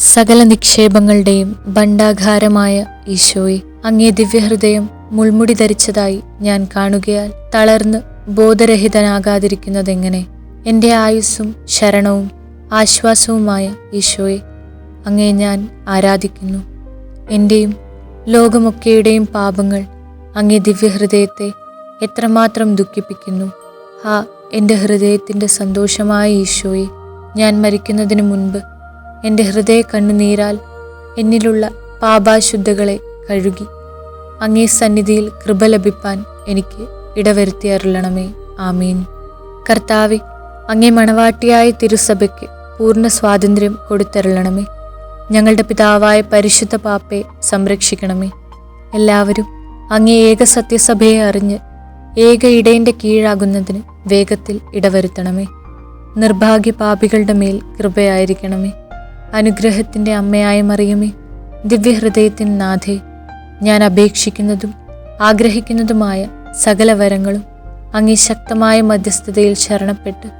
സകല നിക്ഷേപങ്ങളുടെയും ഭണ്ഡാകാരമായ ഈശോയെ അങ്ങേ ദിവ്യഹൃദയം മുൾമുടി ധരിച്ചതായി ഞാൻ കാണുകയാൽ തളർന്ന് ബോധരഹിതനാകാതിരിക്കുന്നതെങ്ങനെ? എന്റെ ആയുസ്സും ശരണവും ആശ്വാസവുമായ ഈശോയെ അങ്ങേ ഞാൻ ആരാധിക്കുന്നു. എന്റെയും ലോകമൊക്കെയുടെയും പാപങ്ങൾ അങ്ങേ ദിവ്യഹൃദയത്തെ എത്രമാത്രം ദുഃഖിപ്പിക്കുന്നു. ആ എന്റെ ഹൃദയത്തിന്റെ സന്തോഷമായ ഈശോയെ ഞാൻ മരിക്കുന്നതിന് മുൻപ് എന്റെ ഹൃദയ കണ്ണുനീരാൽ എന്നിലുള്ള പാപാശുദ്ധകളെ കഴുകി അങ്ങേ സന്നിധിയിൽ കൃപ ലഭിപ്പാൻ എനിക്ക് ഇടവരുത്തി അരുളണമേ. ആമീൻ. കർത്താവെ അങ്ങേ മണവാട്ടിയായ തിരുസഭയ്ക്ക് പൂർണ സ്വാതന്ത്ര്യം കൊടുത്തരുളണമേ. ഞങ്ങളുടെ പിതാവായ പരിശുദ്ധ പാപ്പയെ സംരക്ഷിക്കണമേ. എല്ലാവരും അങ്ങേ ഏക സത്യസഭയെ അറിഞ്ഞ് ഏക ഇടയന്റെ കീഴാകുന്നതിന് വേഗത്തിൽ ഇടവരുത്തണമേ. നിർഭാഗ്യ പാപികളുടെ മേൽ കൃപയായിരിക്കണമേ. അനുഗ്രഹത്തിന്റെ അമ്മയായ മറിയമേ. ദിവ്യഹൃദയത്തിൻ നാഥേ ഞാൻ അപേക്ഷിക്കുന്നതും ആഗ്രഹിക്കുന്നതുമായ സകല വരങ്ങളും അങ്ങേ ശക്തമായ മധ്യസ്ഥതയിൽ ശരണപ്പെട്ട്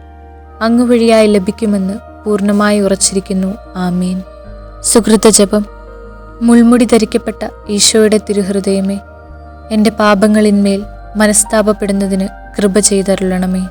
അങ്ങ് വഴിയായി ലഭിക്കുമെന്ന് പൂർണമായി ഉറച്ചിരിക്കുന്നു. ആമീൻ. സുഹൃത ജപം. മുൾമുടി ധരിക്കപ്പെട്ട ഈശോയുടെ തിരുഹൃദയമേ എന്റെ പാപങ്ങളിന്മേൽ മനസ്താപപ്പെടുന്നതിന് കൃപ ചെയ്തരുളണമേ.